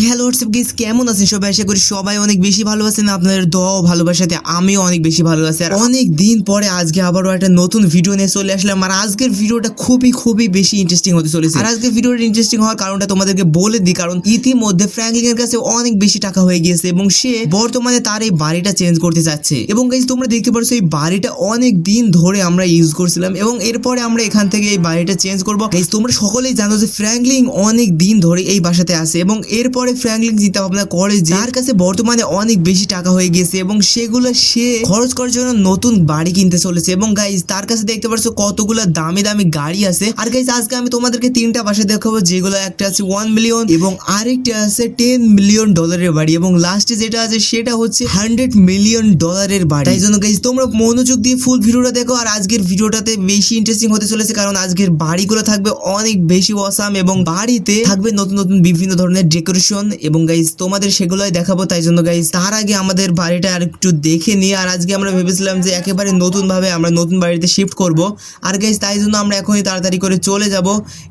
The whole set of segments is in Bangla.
হ্যালো হোয়াটসঅ্যাপ গেস কেমন আছেন সবাই? আশা করি সবাই অনেক বেশি ভালো আছেন। আপনাদের দোয়া ভালোবাসাতে আমিও অনেক বেশি ভালো আছি। আর অনেক দিন পরে আজকে আবারও একটা নতুন ভিডিও নিয়ে চলে আসলাম। আর আজকের ভিডিওটা খুবই খুবই বেশি ইন্টারেস্টিং হতে চলেছে। আর আজকের ভিডিওটা ইন্টারেস্টিং হওয়ার কারণটা তোমাদেরকে বলে দিই, কারণ ইতিমধ্যে ফ্র্যাঙ্কলিন এর কাছে অনেক বেশি টাকা হয়ে গিয়েছে এবং সে বর্তমানে তার এই বাড়িটা চেঞ্জ করতে যাচ্ছে। এবং গাইজ তোমরা দেখতে পাচ্ছ এই বাড়িটা অনেক দিন ধরে আমরা ইউজ করছিলাম এবং এরপরে আমরা এখান থেকে এই বাড়িটা চেঞ্জ করব। গাইজ তোমরা সকলেই জানো যে ফ্র্যাঙ্কলিন অনেক দিন ধরে এই বাসাতে আছে এবং এরপরে ফ্র্যাঙ্কলিন চিন্তা ভাবনা করে যে তার কাছে বর্তমানে অনেক বেশি টাকা হয়ে গেছে এবং সেগুলো সে খরচ করার জন্য নতুন বাড়ি কিনতে চলেছে। এবং গাইজ তার কাছে দেখতে পাচ্ছ কতগুলো দামি দামি গাড়ি আছে। আর গাইজ আজকে আমি তোমাদেরকে তিনটা বাসা দেখাবো, যেগুলো একটা আছে ওয়ান মিলিয়ন এবং আরেকটা আছে টেন মিলিয়ন ডলারের বাড়ি। এবং লাস্টে যেটা আছে, সেটা হচ্ছে হান্ড্রেড মিলিয়ন ডলারের বাড়ি। তাই জন্য গাইজ তোমরা মনোযোগ দিয়ে ফুল ভিডিওটা দেখো। আর আজকের ভিডিওটাতে বেশি ইন্টারেস্টিং হতে চলেছে কারণ আজকের বাড়িগুলো থাকবে অনেক বেশি অসাম এবং বাড়িতে থাকবে নতুন নতুন বিভিন্ন ধরনের ডেকোরেশন এবং গাইজ তোমাদের সেগুলোই দেখাবো, তাই জন্য গাইজ তার আগে আমাদের বাড়িটা আর একটু দেখে নিয়ে, আর আজকে আমরা ভেবেছিলাম যে একেবারে নতুন ভাবে আমরা নতুন বাড়িতে শিফট করব। আর গাইজ তাই জন্য আমরা এখনই তাড়াতাড়ি করে চলে যাব।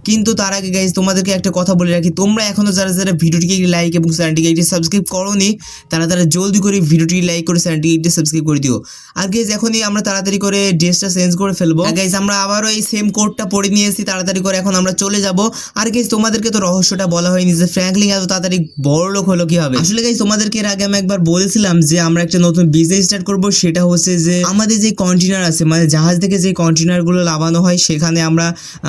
কিন্তু তার আগে গাইজ তোমাদেরকে একটা কথা বলে রাখি, তোমরা এখনও যারা যারা ভিডিওটিকে লাইক এবং চ্যানেলটিকে একটি সাবস্ক্রাইব করোনি, তারা তারা জলদি করে ভিডিওটি লাইক করে চ্যানেলটিকে একটি সাবস্ক্রাইব করে দিও। আর গাইজ এখনই আমরা তাড়াতাড়ি করে ড্রেসটা চেঞ্জ করে ফেলব। গাইজ আমরা আবারও এই সেম কোডটা পরে নিয়ে এসেছি, তাড়াতাড়ি করে এখন আমরা চলে যাব। আর গাইজ তোমাদেরকে তো রহস্যটা বলা হয়নি যে ফ্র্যাঙ্কলিং এত তাড়াতাড়ি বড় লোক হলো কি হবে আসলে গাইজ তোমাদেরকে এর আগে আমি একবার বলেছিলাম যে আমরা একটা নতুন বিজনেস স্টার্ট করব, সেটা হচ্ছে যে আমাদের যে কন্টেনার আছে মানে জাহাজ থেকে যে কন্টেনারগুলো লাগানো হয়, সেখানে আমরা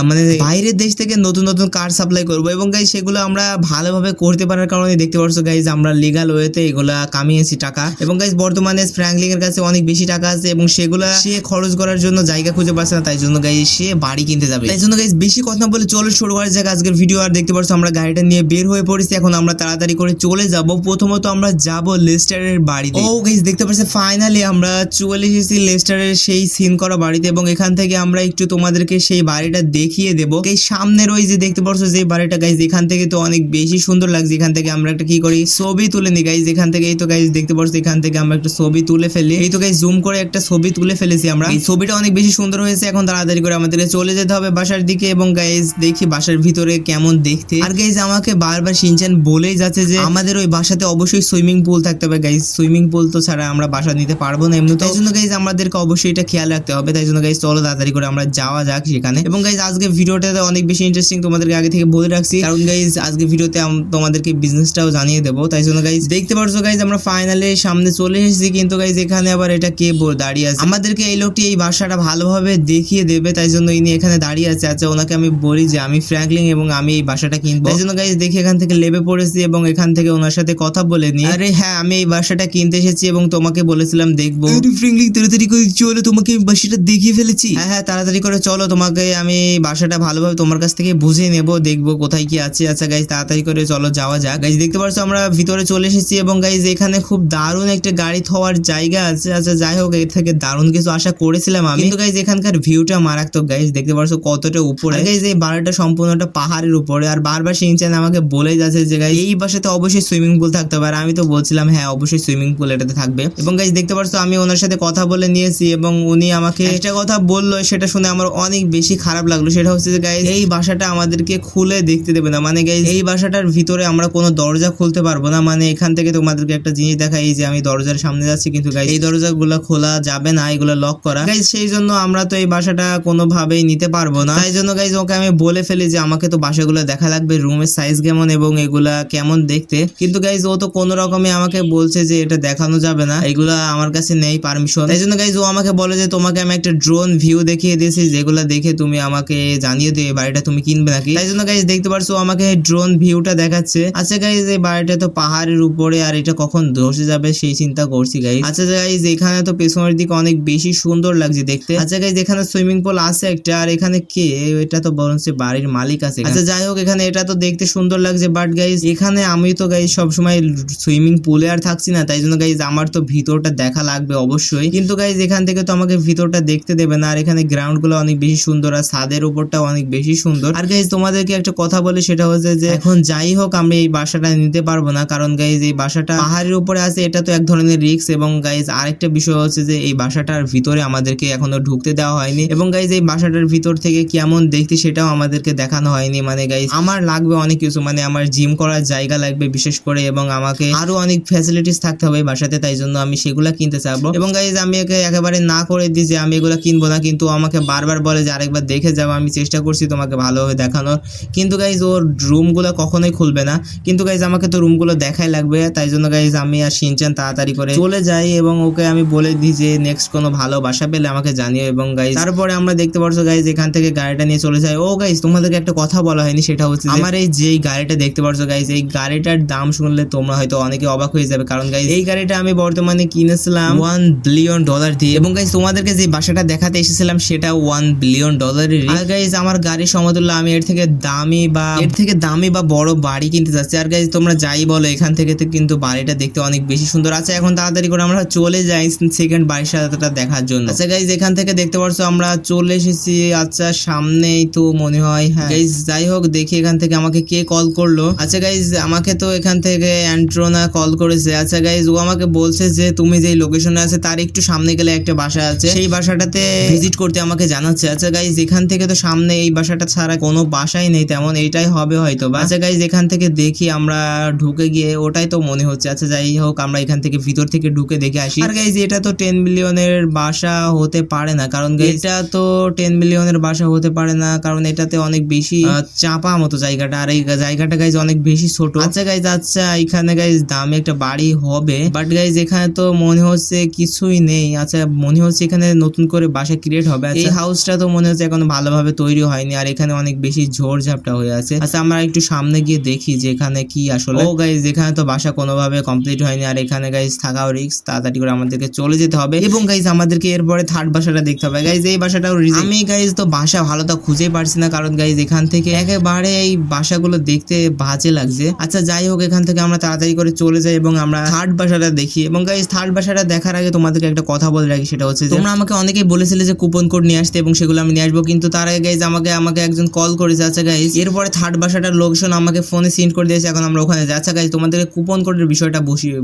মানে বাইরের দেশ থেকে নতুন নতুন কার সাপ্লাই করব। এবং গাইজ সেগুলো আমরা ভালোভাবে করতে পারার কারণে দেখতে পাচ্ছ গাইজ আমরা লিগাল ওয়েতে এগুলা কামিয়েছি টাকা। এবং গাইজ বর্তমানে ফ্র্যাঙ্কলিং এর কাছে অনেক বেশি টাকা আছে এবং সেগুলো সে খরচ করার জন্য জায়গা খুঁজে পাচ্ছে না, তাই জন্য গাইজ সে বাড়ি কিনতে যাবে। তাই জন্য গাইজ বেশি কথা বলে চলো শুরু করা যাক আজকের ভিডিও আর দেখতে পাচ্ছ আমরা গাড়িটা নিয়ে বের হয়ে পড়েছি, এখন আমরা তাড়াতাড়ি করে চলে যাব। প্রথমত আমরা যাব লেস্টারের বাড়িতে। ও গাইজ দেখতে পাচ্ছ ফাইনালি আমরা চলে এসেছি লেস্টারের সেই সিন করা বাড়িতে এবং এখান থেকে আমরা একটু তোমাদেরকে সেই বাড়িটা দেখিয়ে দেবো। এই সামনের ওই যে দেখতে পাচ্ছ যে বাড়িটা গাইজ এখান থেকে তো অনেক বেশি সুন্দর লাগছে। এখান থেকে আমরা একটা কি করি, ছবি তুলে নিই গাইজ এখান থেকে। এই তো গাইজ দেখতে পাচ্ছ এখান থেকে আমরা একটা ছবি তুলে ফেলি। এই তো গাইজ জুম করে একটা ছবি তুলে ফেলেছি আমরা। এই ছবিটা অনেক বেশি সুন্দর হয়েছে, এখন তাড়াতাড়ি করে আমাদেরকে চলে যেতে হবে বাসার দিকে এবং গাইজ দেখি বাসার ভিতরে কেমন দেখতে। আর গাইজ আমাকে বারবার সিনচান বলেই যাচ্ছে যে আমাদের ওই বাসাতে অবশ্যই সুইমিং পুল থাকতে হবে গাইজ সুইমিং পুল তো ছাড়া আমরা বাসা নিতে পারব না এমনি তাই জন্য গাইজ আমাদেরকে অবশ্যই এটা খেয়াল রাখতে হবে। তাই জন্য গাইজ চলো তাড়াতাড়ি করে আমরা যাওয়া যাক সেখানে। এবং গাইজ আজকে ভিডিওটাতে অনেক বেশি ইন্টারেস্টিং তোমাদেরকে আগে থেকে বলে রাখছি। কারণ গাইজ আজকে ভিডিওতে তোমাদেরকে বিজনেসটাও জানিয়ে দেবো। তাই জন্য গাইজ দেখতে পারছ গাইজ আমরা ফাইনালি সামনে চলে এসেছি। কিন্তু গাইজ এখানে আবার এটা কে বল- দাঁড়িয়ে আছে? আমাদেরকে এই লোকটি এই বাসাটা ভালোভাবে দেখিয়ে দেবে। তাই জন্য ইনি এখানে দাঁড়িয়ে আছে। আচ্ছা ওনাকে আমি বলি যে আমি ফ্র্যাঙ্কলিং এবং আমি এই বাসাটা কিনবো। তাই জন্য গাইজ দেখি এখান থেকে লেবে পড়েছি এবং এখান থেকে ওনার সাথে কথা বলে নি আরে হ্যাঁ আমি এই বাসাটা কিনতে এসেছি এবং তোমাকে বলেছিলাম দেখব। ফ্র্যাঙ্কলিং তাড়াতাড়ি করে চলো তোমাকে আমি বাসাটা দেখিয়ে ফেলেছি। হ্যাঁ হ্যাঁ তাড়াতাড়ি করে চলো তোমাকে আমি বাসাটা ভালোভাবে তোমার কাছ থেকে বুঝে নেব দেখব কোথায় কি আছে। আচ্ছা গাইজ তাড়াতাড়ি করে চলো যাওয়া যাক। গাইজ দেখতে পাচ্ছ আমরা ভিতরে চলে এসেছি এবং গাইজ এখানে খুব দারুণ একটা গাড়ি থওয়ার জায়গা আছে। আচ্ছা যাই হোক এর থেকে দারুণ কিছু আশা করেছিলাম আমি। কিন্তু গাইজ এখানকার ভিউটা মারাত্মক গাইজ দেখতে পাচ্ছ কতটা উপরে। গাইজ এই বাড়িটা সম্পূর্ণটা পাহাড়ের উপরে। আর বারবার সিনচান আমাকে বলে যাচ্ছে যে গাইজ এই বাসাতে অবশ্যই সুইমিং পুল থাকতে পারে আমি তো বলছিলাম হ্যাঁ অবশ্যই সুইমিং পুল এটাতে থাকবে। এবং গাইজ দেখতে পারছ আমি ওনার সাথে কথা বলে নিয়েছি এবং উনি আমাকে একটা কথা বলল সেটা শুনে আমার অনেক বেশি খারাপ লাগল। সেটা হচ্ছে যে গাইজ এই বাসাটা আমাদেরকে খুলে দেখতে দেবে না। মানে গাইজ এই বাসাটার ভিতরে আমরা কোনো দরজা খুলতে পারব না। মানে এখান থেকে তোমাদেরকে একটা জিনিস দেখাই এই যে আমি দরজার সামনে যাচ্ছি কিন্তু গাইজ এই দরজাগুলো খোলা যাবে না এগুলো লক করা। গাইজ সেই জন্য আমরা তো এই বাসাটা কোনোভাবেই নিতে পারব না। তাই জন্য গাইজ ওকে আমি বলে ফেলি যে আমাকে তো বাসাগুলো দেখা লাগবে রুমের সাইজ কেমন এবং এগুলা কেমন দেখতে। কিন্তু গাইজ ও তো কোনো রকমে আমাকে বলছে যে এটা দেখানো যাবে না। এগুলা আমার কাছে নেই পারমিশন তাই জন্য গাইজ ও আমাকে বলে যে তোমাকে আমি একটা ড্রোন ভিউ দেখিয়ে দিয়েছি, যেগুলা দেখে তুমি আমাকে জানিয়ে দিও বাড়িটা তুমি কিনবে নাকি। তাই জন্য গাইজ দেখতে পারছ আমাকে ড্রোন ভিউটা দেখাচ্ছে। আচ্ছা গাইজ এই বাড়িটা তো পাহাড়ের উপরে, আর এটা কখন ধসে যাবে সেই চিন্তা করছি গাইজ আচ্ছা গাইজ এখানে তো পেছনের দিকে অনেক বেশি সুন্দর লাগছে দেখতে। আচ্ছা গাইজ এখানে সুইমিং পুল আছে একটা, আর এখানে কে? এটা তো বরং সে বাড়ির মালিক আছে। আচ্ছা যাই হোক, এখানে এটা তো দেখতে সুন্দর লাগছে বাট গাইজ এখানে আমি তো গাইজ সবসময় সুইমিং পুলে আর থাকছি না, তাই জন্য গাইজ আমার তো ভিতরটা দেখা লাগবে অবশ্যই। কিন্তু গাইজ এখান থেকে তো আমাকে ভিতরটা দেখতে দেবে না, আর এখানে গ্রাউন্ডগুলো অনেক বেশি সুন্দর, আর ছাদের উপরটা অনেক বেশি সুন্দর। আর গাইজ তোমাদেরকে একটা কথা বলে, সেটা হচ্ছে যে এখন যাই হোক আমি এই বাসাটা নিতে পারব না, কারণ গাইজ এই বাসাটা পাহাড়ের উপরে আছে, এটা তো এক ধরনের রিক্স এবং গাইজ আরেকটা বিষয় হচ্ছে যে এই বাসাটার ভিতরে আমাদেরকে এখনও ঢুকতে দেওয়া হয়নি এবং গাইজ এই বাসাটার ভিতর থেকে কেমন দেখতে সেটাও আমাদেরকে দেখানো হয়নি। মানে গাইজ আমার লাগবে অনেক কিছু মানে আমার জিম করার জায়গা লাগবে বিশেষ করে এবং আমাকে আরও অনেক ফ্যাসিলিটিস থাকতে হবে বাসাতে, তাই জন্য আমি সেগুলা কিনতে চাবো। এবং গাইজ আমি একে একেবারে না করে দিই যে আমি এগুলো কিনবো না, কিন্তু আমাকে বারবার বলে যে আরেকবার দেখে যাব আমি চেষ্টা করছি তোমাকে ভালোভাবে দেখানোর। কিন্তু গাইজ ওর রুমগুলো কখনোই খুলবে না। কিন্তু গাইজ আমাকে তো রুমগুলো দেখাই লাগবে, তাই জন্য গাইজ আমি আর সিনচান তাড়াতাড়ি করে চলে যাই এবং ওকে আমি বলে দিই যে নেক্সট কোনো ভালো বাসা পেলে আমাকে জানিও। এবং গাইজ তারপরে আমরা দেখতে পারছ গাইজ এখান থেকে গাড়িটা নিয়ে চলে যাই। ও গাইজ তোমাদেরকে একটা কথা বলা হয়নি, সেটা হচ্ছে আমার এই যে গাড়িটা দেখতে পারছ গাইজ এই গাড়িটার দাম শুনলে তোমরা হয়তো অনেকে অবাক হয়ে যাবে। কারণ গাইজ এই গাড়িটা আমি বর্তমানে কিনেছিলাম ওয়ান বিলিয়ন ডলার দিয়ে। এবং গাইজ তোমাদেরকে যে বাসাটা দেখাতে এসেছিলাম, সেটা ওয়ান বিলিয়ন ডলারের আর গাইজ আমার গাড়ির সমতুল্য, আমি এর থেকে দামি বা, এর থেকে দামি বা বড় বাড়ি কিনতে যাচ্ছি। আর গাইজ তোমরা যাই বলো, এখান থেকে তো কিন্তু বাড়িটা দেখতে অনেক বেশি সুন্দর আছে। এখন তাড়াতাড়ি করে আমরা চলে যাই সেকেন্ড বাড়ির সাথে দেখার জন্য। আচ্ছা গাইজ এখান থেকে দেখতে পারছ, আমরা চলে এসেছি। আচ্ছা সামনেই তো মনে হয় হ্যাঁ। গাইজ যাই হোক, দেখি এখান থেকে আমাকে কে কল করল। আচ্ছা গাইজ আমাকে তো এখান থেকে অ্যান্ট্রোনা কল করেছে। আচ্ছা গাইজ ও আমাকে বলছে যে তুমি যেই লোকেশনে আছে তার একটু সামনে গেলে একটা বাসা আছে। সেই বাসাটাতে ভিজিট করতে আমাকে জানাচ্ছে। আচ্ছা গাইজ এখান থেকে তো সামনে এই বাসাটা ছাড়া কোনো বাসাই নেই তেমন এইটাই হবে হয়তো বা। আচ্ছা গাইজ এখান থেকে দেখি আমরা ঢুকে গিয়ে ওটাই তো মনে হচ্ছে। আচ্ছা যাই হোক আমরা এখান থেকে ভিতর থেকে ঢুকে দেখে আসি। আর গাইজ এটা তো টেন মিলিয়নের বাসা হতে পারে না কারণ এটা তো টেন মিলিয়নের বাসা হতে পারে না কারণ এটাতে অনেক বেশি চাপা মতো জায়গাটা। আর এই জায়গাটা গাইজ অনেক বেশি ছোট। আচ্ছা গাইজ আচ্ছা এখানে গাইজ দামে একটা বাড়ি হবে। বাট গাইজ এখানে তো মনে হচ্ছে কিছুই নেই। আচ্ছা মনে হচ্ছে এখানে নতুন করে বাসা ক্রিয়েট হবে। আচ্ছা, এই হাউসটা তো মনে হচ্ছে এখন ভালোভাবে তৈরি হয়নি। আর এখানে অনেক বেশি ঝোড় ঝাপটা হয়ে আছে। আচ্ছা আমরা একটু সামনে গিয়ে দেখি যে এখানে কি আসলে। ও গাইজ এখানে তো বাসা কোনোভাবে কমপ্লিট হয়নি। আর এখানে গাইজ থাকাও রিক্স তাড়াতাড়ি করে আমাদেরকে চলে যেতে হবে। এবং গাইজ আমাদেরকে এরপরে থার্ড বাসাটা দেখতে হবে। গাইজ এই বাসাটাও। আমি গাইজ তো বাসা ভালো তো খুঁজেই পারছি না। কারণ গাইজ এখান থেকে একেবারে এই বাসাগুলো দেখতে বাজে লাগছে। আচ্ছা যাই হোক, এখান থেকে আমরা তাড়াতাড়ি করে চলে যাই এবং আমরা থার্ড বাসাটা দেখি। এবং গাইজ থার্ড বাসাটা দেখার আগে তোমাদেরকে একটা কথা বলে রাখি, সেটা হচ্ছে তোমরা আমাকে অনেকেই বলেছিলে যে কুপন কোড নিয়ে আসতে এবং সেগুলো আমি নিয়ে আসব, কিন্তু তার আগে গাইজ আমাকে আমাকে একজন কল করেছে। আচ্ছা গাইজ এরপরে থার্ড বাসাটার লোকেশন আমাকে ফোনে সেন্ড করে দিয়েছে, এখন আমরা ওখানে যাচ্ছি গাইজ তোমাদেরকে কুপন কোডের বিষয়টা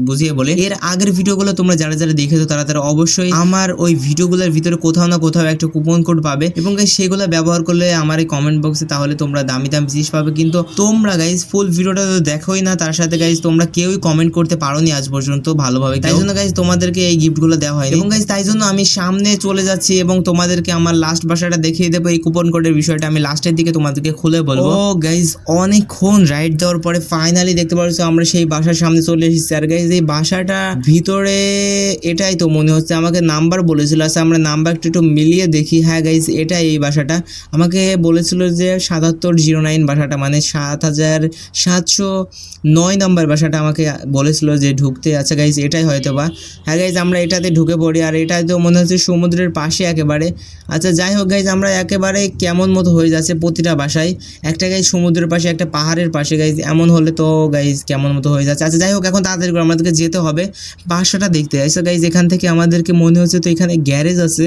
বুঝিয়ে বলে। এর আগের ভিডিওগুলো তোমরা যারা যারা দেখেছ, তারা তারা অবশ্যই আমার ওই ভিডিওগুলোর ভিতরে কোথাও না কোথাও একটা কুপন কোড পাবে। এবং সেগুলো ব্যবহার করলে আমার এই কমেন্ট বক্সে তাহলে তোমরা দামি দামি জিনিস পাবে। কিন্তু তোমরা গাইজ ফুল ভিডিওটা তো দেখোই না তার সাথে গাইজ তোমরা কেউই কমেন্ট করতে পারোনি আজ পর্যন্ত ভালোভাবে তাই জন্য গাইজ তোমাদেরকে এই গিফটগুলো দেওয়া হয় এবং গাইজ তাই জন্য আমি সামনে চলে যাচ্ছি এবং তোমাদেরকে আমার লাস্ট বাসাটা দেখিয়ে দেবো এই কুপন কোডের বিষয়টা আমি লাস্টের দিকে তোমাদেরকে খুলে বলব। ও গাইজ অনেকক্ষণ রাইড দেওয়ার পরে ফাইনালি দেখতে পাচ্ছ আমরা সেই বাসার সামনে চলে এসেছি। আর গাইজ এই বাসাটা ভিতরে এটাই তো মনে হচ্ছে আমাকে নাম্বার বলেছিল। আচ্ছা আমরা নাম্বার একটু একটু মিলিয়ে দেখি। হ্যাঁ গাইজ এটাই এই বাসাটা। আমাকে বলেছিল যে সাতাত্তর জিরো নাইন বাসাটা মানে সাত হাজার সাতশো নয় নম্বর বাসাটা আমাকে বলেছিল যে ঢুকতে। আচ্ছা গাইজ এটাই হয়তো বা হ্যাঁ গাইজ আমরা এটাতে ঢুকে পড়ি আর এটা তো মনে হচ্ছে সমুদ্রের পাশে একেবারে। আচ্ছা যাই হোক গাইজ আমরা একেবারে কেমন মতো হয়ে যাচ্ছে প্রতিটা বাসায় একটা গাইজ সমুদ্রের পাশে, একটা পাহাড়ের পাশে গাইজ এমন হলে তো গাইজ কেমন মতো হয়ে যাচ্ছে। আচ্ছা যাই হোক, এখন তাড়াতাড়ি করে আমাদেরকে যেতে হবে বাসাটা দেখতে। আচ্ছা গাইজ এখান থেকে আমাদেরকে মনে হচ্ছে তো এখানে গ্যারেজ আছে।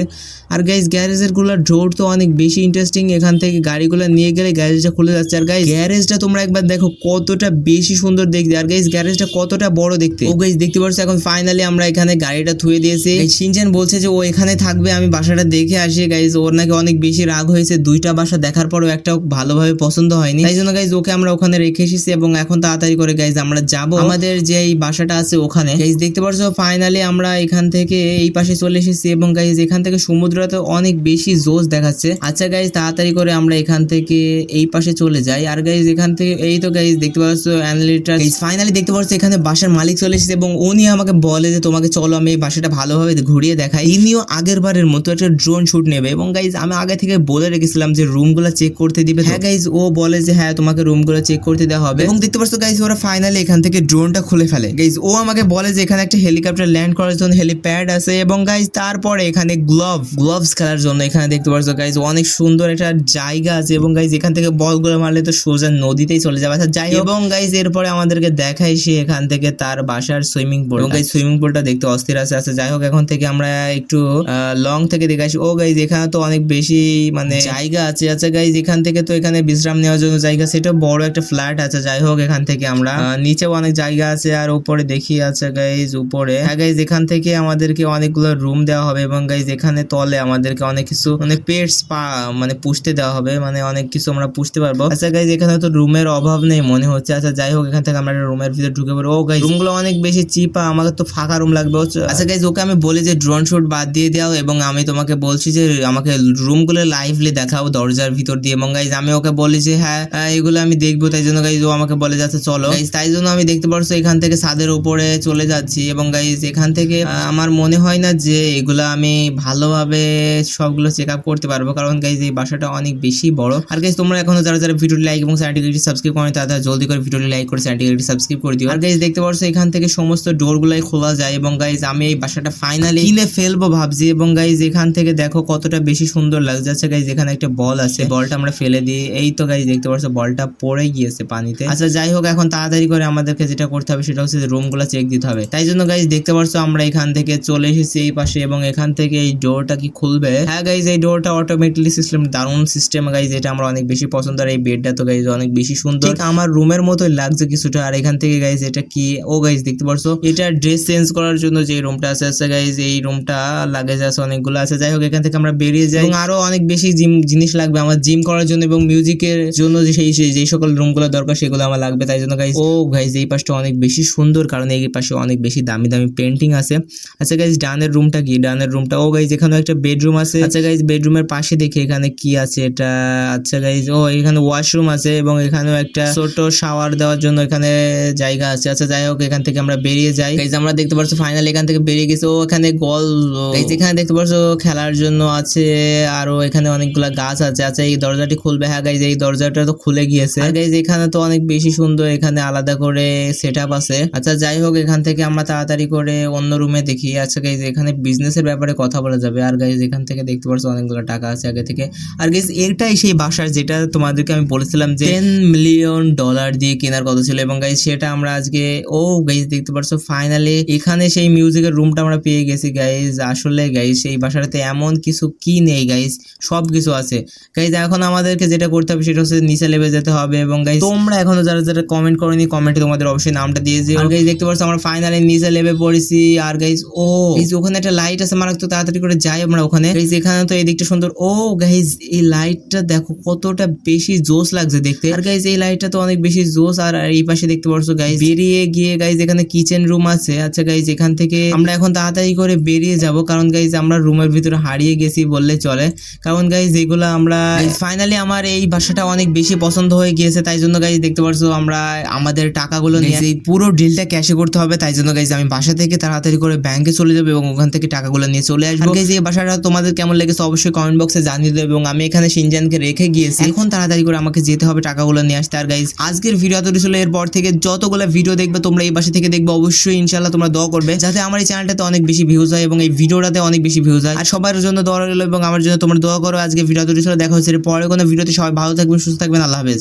আর গাইজ গ্যারেজেরগুলোর ডোর তো অনেক বেশি ইন্টারেস্টিং এখান থেকে গাড়িগুলো নিয়ে গেলে গ্যারেজটা খুলে যাচ্ছে। আর গাইজ গ্যারেজটা তোমরা একবার দেখো কতটা বেশি সুন্দর দেখতে। আর গাইজ গ্যারেজটা কতটা বড় দেখতে। ও গাইজ দেখতে পাচ্ছ এখন ফাইনালি আমরা এখানে গাড়িটা থুয়ে দিয়েছি। সিনচান বলছে যে ও এখানে থাকবে, আমি বাসাটা দেখে আসি। গাইজ ওর নাকি অনেক বেশি রাগ হয়েছে। দুইটা বাসা দেখার পরও একটা ভালোভাবে পছন্দ হয়নি। তাই জন্য গাইজ ওকে আমরা ওখানে রেখে এসেছি এবং এখন তাড়াতাড়ি করে গাইজ আমরা যাব। আমাদের যে এই বাসাটা আছে ওখানে। গাইজ দেখতে পাচ্ছ ফাইনালি আমরা এখান থেকে এই পাশে চলে এসেছি এবং গাইজ এখান থেকে সমুদ্রতে অনেক বেশি জোশ দেখাচ্ছে। আচ্ছা গাইজ তাড়াতাড়ি করে আমরা এখান থেকে এই পাশে চলে যাই। আর গাইজ এখান থেকে, এই তো গাইজ দেখতে পাচ্ছ অ্যানালিটার ফাইনালি দেখতে পাচ্ছ এখানে বাসার মালিক চলে এসেছে এবং উনি আমাকে বলে যে তোমাকে চলো আমি এই বাসাটা ভালোভাবে ঘুরিয়ে দেখাই। ইনিও আগের বারের মতো একটা ড্রোন শুট নেবে এবং গাইজ আমি আগে থেকে বলে রেখেছিলাম যে রুমগুলো চেক করতে দিবে হ্যাঁ গাইজ ও বলে যে হ্যাঁ তোমাকে রুমগুলো চেক করতে দেওয়া হবে। এবং দেখতে পাচ্ছ গাইজ ওরা ফাইনালি এখান থেকে ড্রোনটা খুলে ফেলে। গাইজ ও আমাকে বলে যে এখানে একটা হেলিকপ্টার ল্যান্ড করার জন্য হেলিপ্যাড আছে এবং গাইজ তারপরে এখানে গ্লোভ গ্লোভস খেলার জন্য এখানে দেখতে পাচ্ছ গাইজ অনেক সুন্দর একটা জায়গা আছে এবং গাইজ এখান থেকে বলগুলো মারলে তো সোজা নদীতেই চলে যাবে। আচ্ছা যাই হোক, এবং গাইজ এরপরে আমাদেরকে দেখাই সে এখান থেকে তার বাসার সুইমিং পুল এবং গাইজ সুইমিং পুলটা দেখতে অস্থির আছে। আচ্ছা যাই হোক এখন থেকে আমরা একটু লং থেকে দেখে আসি। ও গাইজ এখানে তো অনেক বেশি মানে জায়গা আছে। আচ্ছা গাইজ এখান থেকে তো এখানে বিশ্রাম নেওয়ার জন্য জায়গা। সেটা বড় একটা ফ্ল্যাট আছে। যাই হোক এখান থেকে আমরা নিচেও অনেক জায়গা আছে আর উপরে দেখি আছে গাইজ উপরে। হ্যাঁ গাইজ এখান থেকে আমাদেরকে অনেকগুলো রুম দেওয়া হবে এবং গাইজ এখানে তলে আমাদেরকে অনেক কিছু অনেক পেটস পা মানে পুষতে দেওয়া হবে। মানে অনেক কিছু আমরা পুষতে পারব। আচ্ছা গাইজ এখানে তো রুমের অভাব নেই মনে হচ্ছে। হচ্ছে আচ্ছা যাই হোক এখান থেকে আমরা রুমের ভিতরে ঢুকে পড়ি ও গাইজ রুমগুলো অনেক বেশি চিপা আমাকে তো ফাঁকা রুম লাগবে হচ্ছে আচ্ছা গাইজ ওকে আমি বলি যে ড্রোন শুট বাদ দিয়ে দাও এবং আমি তোমাকে বলছি যে আমাকে রুমগুলো লাইভলি দেখাও দরজার ভিতর দিয়ে এবং গাইজ আমি ওকে বলি যে হ্যাঁ এগুলো আমি দেখব। তাই জন্য গাইজ ও আমাকে বলে যাচ্ছে চলো। গাইজ তাই জন্য আমি দেখতে পারছ এখান থেকে ছাদের উপরে চলে যাচ্ছি এবং গাইজ এখান থেকে আমার মনে হয় না যে এগুলো আমি ভালোভাবে সবগুলো চেক আপ করতে পারব। কারণ গাইজ এই বাসাটা অনেক বেশি বড়। আর গাইজ তোমরা এখনও যারা যারা ভিডিওটি লাইক এবং চ্যানেলটিকে সাবস্ক্রাইব করেন তারা জলদি করে ভিডিওটি লাইক করে চ্যানেলটিকে সাবস্ক্রাইব করে দিও। আর গাইজ দেখতে পারছ এখান থেকে সমস্ত ডোরগুলাই খোলা যায় এবং গাইজ আমি এই বাসাটা ফাইনালি কিনে ফেলব ভাবছি এবং গাইজ এখান থেকে দেখো কতটা বেশি সুন্দর লাগছে। আচ্ছা গাইজ এখানে একটা বল আছে। বলটা আমরা ফেলে দিই। এই তো গাইজ দেখতে পারছ বলটা পড়ে গিয়েছে পানিতে। আচ্ছা যাই হোক, এখন তাড়াতাড়ি করে আমাদেরকে যেটা করতে হবে সেটা হচ্ছে রুমগুলো চেক দিতে হবে। তাই জন্য গাইজ দেখতে পারছ আমরা এখান থেকে চলে এসেছি এই পাশে এবং এখান থেকে এই ডোরটা কি খুলবে? হ্যাঁ গাইজ এই ডোরটা অটোমেটিকলি সিস্টেম দারুণ সিস্টেম গাইজ এটা আমরা অনেক বেশি পছন্দ আর এই বেডটা তো গাইজ অনেক বেশি সুন্দর। আমার রুমের মতোই লাগছে কিছুটা। আর এখান থেকে গাইজ এটা কি? ও গাইজ দেখতে পারছ? এটা ড্রেস চেঞ্জ করার জন্য যে রুমটা আছে আছে গাইজ এই রুমটা লাগেজ আছে, অনেকগুলো আছে। যাই হোক, এখান থেকে আমরা বেরিয়ে যাই। এবং আরও অনেক বেশি জিম জিনিস লাগবে আমার জিম করার জন্য এবং মিউজিকের জন্য যে সেই যেই সকল রুমগুলো দরকার, সেগুলো আমার লাগবে। তাই জন্য গাইজ ও গাইজ এই পাশটা অনেক বেশি সুন্দর, কারণ এই পাশে অনেক বেশি দামি দামি পেন্টিং আছে। আচ্ছা গাইজ ডানের রুমটা কি? ডানের রুমটা ও গাইজ এখানে একটা বেডরুম আছে। আচ্ছা গাইজ বেডরুমের পাশে দেখি এখানে কি আছে এটা। আচ্ছা গাইজ ও এখানে ওয়াশরুম আছে এবং এখানেও একটা ছোট শাওয়ার দেওয়ার জন্য এখানে জায়গা আছে। আচ্ছা যাই হোক, এখান থেকে আমরা বেরিয়ে যাই। গাইজ আমরা দেখতে পাচ্ছি ফাইনাল এখান থেকে বেরিয়ে গেছে। ও এখানে গল এখানে দেখতে পাচ্ছ খেলার জন্য আছে, আরও এখানে অনেকগুলা গাছ আছে। আচ্ছা এই দরজাটি খুলবে। হ্যাঁ গাইজ এই দরজাটা তো খুলে গিয়েছে। গাইজ এখানে তো অনেক বেশি সুন্দর, এখানে আলাদা করে সেট আছে। আচ্ছা যাই হোক, এখান থেকে আমরা তাড়াতাড়ি করে অন্য রুমে দেখি। আচ্ছা গাইজ এখানে বিজনেসের ব্যাপারে কথা বলা যাবে। আর গাইজ এখান থেকে দেখতে পাচ্ছ অনেকগুলো টাকা আছে আগে থেকে। আর গাইজ এটাই সেই বাসার যেটা তোমাদেরকে আমি বলেছিলাম যে টেন মিলিয়ন ডলার দিয়ে কেনার কথা ছিল এবং গাইজ সেটা আমরা আজকে, ও গাইজ দেখতে পাচ্ছ ফাইনালি এখানে সেই মিউজিকের রুমটা আমরা পেয়ে গেছি গাইজ আসলে গাইজ সেই বাসাটাতে এমন কিছু কি নেই গাইজ সব কিছু আছে। গাইজ এখন আমাদেরকে যেটা করতে হবে সেটা হচ্ছে নিচে লেভে যেতে হবে এবং গাইজ তোমরা এখনও যারা যারা কমেন্ট করনি কমেন্টে তোমাদের অবশ্যই নামটা দিয়ে দিও। গাইজ দেখতে পাচ্ছ আমরা ফাইনালি নিচে লেভে পড়েছি। আর গাইজ ও গাইজ ওখানে একটা লাইট আছে, মারাত্মক তাড়াতাড়ি করে যাই আমরা ওখানে। গাইজ এখানে তো এই দিকটা সুন্দর। ও গাইজ এই লাইটটা দেখো কতটা বেশি জোস লাগছে দেখতে। আর গাইজ এই লাইটটা তো অনেক বেশি জোস আর এই পাশে দেখতে পাচ্ছ গাইজ বেরিয়ে গিয়ে গাইজ এখানে কিচেন রুম আছে। আচ্ছা গাইজ এখান থেকে আমরা এখন তাড়াতাড়ি করে বেরিয়ে যাব। কারণ গাইজ আমরা রুমের ভিতরে হারিয়ে গেছি বললে চলে। কারণ গাইজ এগুলো আমরা ফাইনালি আমার এই বাসাটা অনেক বেশি পছন্দ হয়ে গিয়েছে। তাই জন্য গাইজ দেখতে পারছ আমরা আমাদের টাকাগুলো নিয়ে এই পুরো ডিলটা ক্যাশে করতে হবে। তাই জন্য গাইজ আমি বাসা থেকে তাড়াতাড়ি করে ব্যাংকে চলে যাব এবং ওখান থেকে টাকাগুলো নিয়ে চলে আসব। গাইজ এই বাসাটা তোমাদের কেমন লেগেছে অবশ্যই কমেন্ট বক্সে জানিয়ে দেবে এবং আমি এখানে সিনজানকে রেখে গিয়েছি। এখন তাড়াতাড়ি করে আমাকে যেতে হবে টাকাগুলো নিয়ে আসতে। আর গাইজ আজকের ভিডিও তৈরি ছিল এরপর থেকে যতগুলো ভিডিও দেখবে তোমরা এই বাসা থেকে দেখবে, অবশ্যই ইনশাল্লাহ তোমরা দোয়া করবে। যাতে আমার এই চ্যানেলটাতে অনেক বেশি ভিউজ হয় এবং এই ভিডিওটাতে অনেক বেশি ভিউজ হয়। আর সবার জন্য দোয়া রইল এবং আমার জন্য তোমরা দোয়া করো। আজকে ভিডিও তৈরি ছিল দেখা হচ্ছে পরে কোনো ভিডিওতে সবাই ভালো থাকবেন, সুস্থ থাকবেন, আল্লাহ হাফেজ।